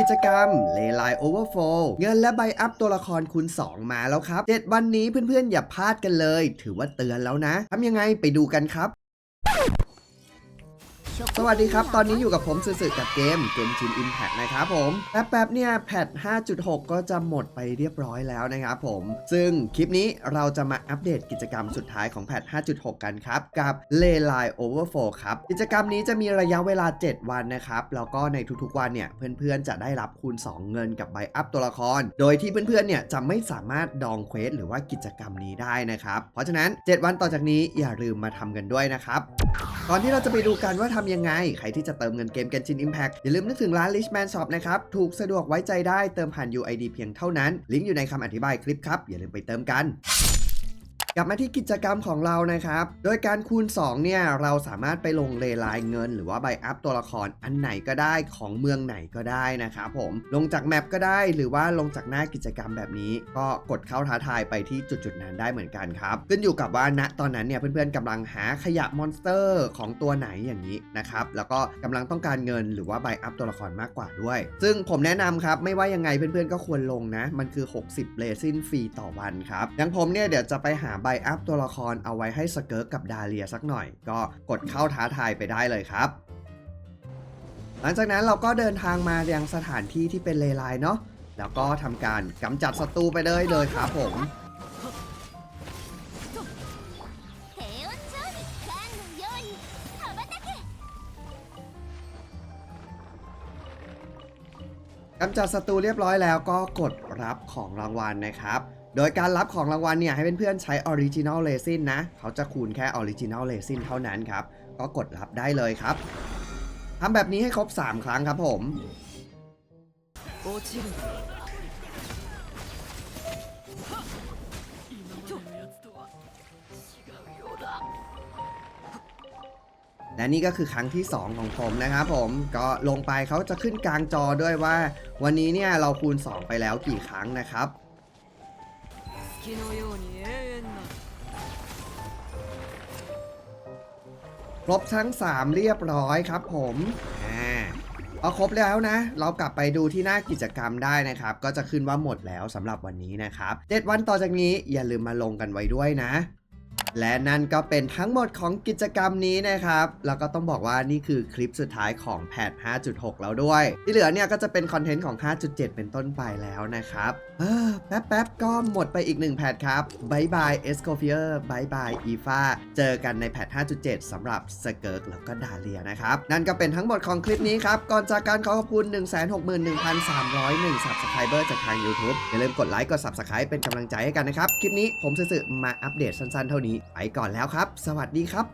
กิจกรรมเลไลโอเวอร์โฟเงินและใบอัพตัวละครคูณ2 มาแล้วครับ 7 วันนี้เพื่อนๆ อย่าพลาดกันเลย ถือว่าเตือนแล้วนะทำยังไงไปดูกันครับ สวัสดีครับ ตอนนี้อยู่กับผมสื่อๆกับเกมเกมชินอิมแพ t นะครับผมแป๊บๆเนี่ยแพท 5.6 ก็จะหมดไปเรียบร้อยแล้วนะครับผม ซึ่งคลิปนี้เราจะมาอัปเดตกิจกรรมสุดท้ายของแพท 5.6 กันครับ กับ l a y l i n e Overflow ครับ กิจกรรมนี้จะมีระยะเวลา 7 วันนะครับ แล้วก็ในทุกๆวันเนี่ย เพื่อนๆ จะได้รับคูณ 2 เงินกับใบอัพตัวละคร โดยที่เพื่อนๆ เนี่ยจะไม่สามารถดองเควสหรือว่ากิจกรรมนี้ได้นะครับ เพราะฉะนั้น 7 วันต่อจากนี้อย่าลืมมาทำกันด้วยนะครับก่อนที่เราจะไปดูกันว่าทำยังไง ใครที่จะเติมเงินเกมกันชิน Impact อย่าลืมนึกถึงร้าน Richman Shop นะครับ ถูกสะดวกไว้ใจได้เติมผ่าน UID เพียงเท่านั้น ลิงก์อยู่ในคำอธิบายคลิปครับ อย่าลืมไปเติมกัน กลับมาที่กิจกรรมของเรานะครับ โดยการคูณ 2 เนี่ย เราสามารถไปลงเลไลน์เงิน หรือว่าใบอัพตัวละครอันไหนก็ได้ของเมืองไหนก็ได้นะครับผม ลงจากแมปก็ได้หรือว่าลงจากหน้ากิจกรรมแบบนี้ ก็กดเข้าท้าทายไปที่จุดๆนั้นได้เหมือนกันครับ ขึ้นอยู่กับว่าณตอนนั้นเนี่ยเพื่อนๆกำลังหาขยะมอนสเตอร์ของตัวไหนอย่างนี้นะครับ แล้วก็กำลังต้องการเงินหรือว่าใบอัพตัวละครมากกว่าด้วย ซึ่งผมแนะนำครับไม่ว่ายังไงเพื่อนๆก็ควรลงนะ มันคือ 60เลซินฟรีต่อวันครับอย่างผมเนี่ยเดี๋ยวจะไปหาใบอัพตัวละครเอาไว้ให้สเกิร์กกับดาเลียสักหน่อย ก็กดเข้าท้าทายไปได้เลยครับ หลังจากนั้นเราก็เดินทางมายังสถานที่ที่เป็นเลไลเนาะแล้วก็ทำการกำจัดศัตรูไปเลยเลยครับผมกำจัดศัตรูเรียบร้อยแล้วก็กดรับของรางวัลนะครับ โดยการรับของรางวัลเนี่ยให้เพื่อนใช้ออริจินอลเลซินนะ เขาจะคูณแค่ออริจินอลเลซินเท่านั้นครับ ก็กดรับได้เลยครับทำแบบนี้ให้ครบ 3 ครั้งครับผมและนี่ก็คือครั้งที่ 2 ของผมนะครับผมก็ลงไปเขาจะขึ้นกลางจอด้วยว่า วันนี้เนี่ยเราคูณ 2 ไปแล้วกี่ครั้งนะครับ 月のように永遠な ครบทั้ง 3 เรียบร้อยครับผมอ่าพอครบแล้วนะ เรากลับไปดูที่หน้ากิจกรรมได้นะครับ ก็จะขึ้นว่าหมดแล้วสำหรับวันนี้นะครับ 7 วันต่อจากนี้อย่าลืมมาลงกันไว้ด้วยนะ และนั่นก็เป็นทั้งหมดของกิจกรรมนี้นะครับ แล้วก็ต้องบอกว่านี่คือคลิปสุดท้ายของแพท 5.6 แล้วด้วย ที่เหลือเนี่ยก็จะเป็นคอนเทนต์ของ 5.7 เป็นต้นไปแล้วนะครับเออแป๊บๆ ก็หมดไปอีกหนึ่งแพทครับบายบายเอสโคเฟียร์บายบายอีฟาเจอกันในแพท 5.7สำหรับสเกิร์กแล้วก็ดาเลียนะครับ นั่นก็เป็นทั้งหมดของคลิปนี้ครับ ก่อนจากการขอขอบคุณ 161,301 Subscriber จากทาง YouTube อย่าลืมกดไลค์กด Subscribe เป็นกำลังใจให้กันนะครับ คลิปนี้ผมสื่อมาอัปเดตสั้นๆ เท่านี้ไปก่อนแล้วครับ สวัสดีครับ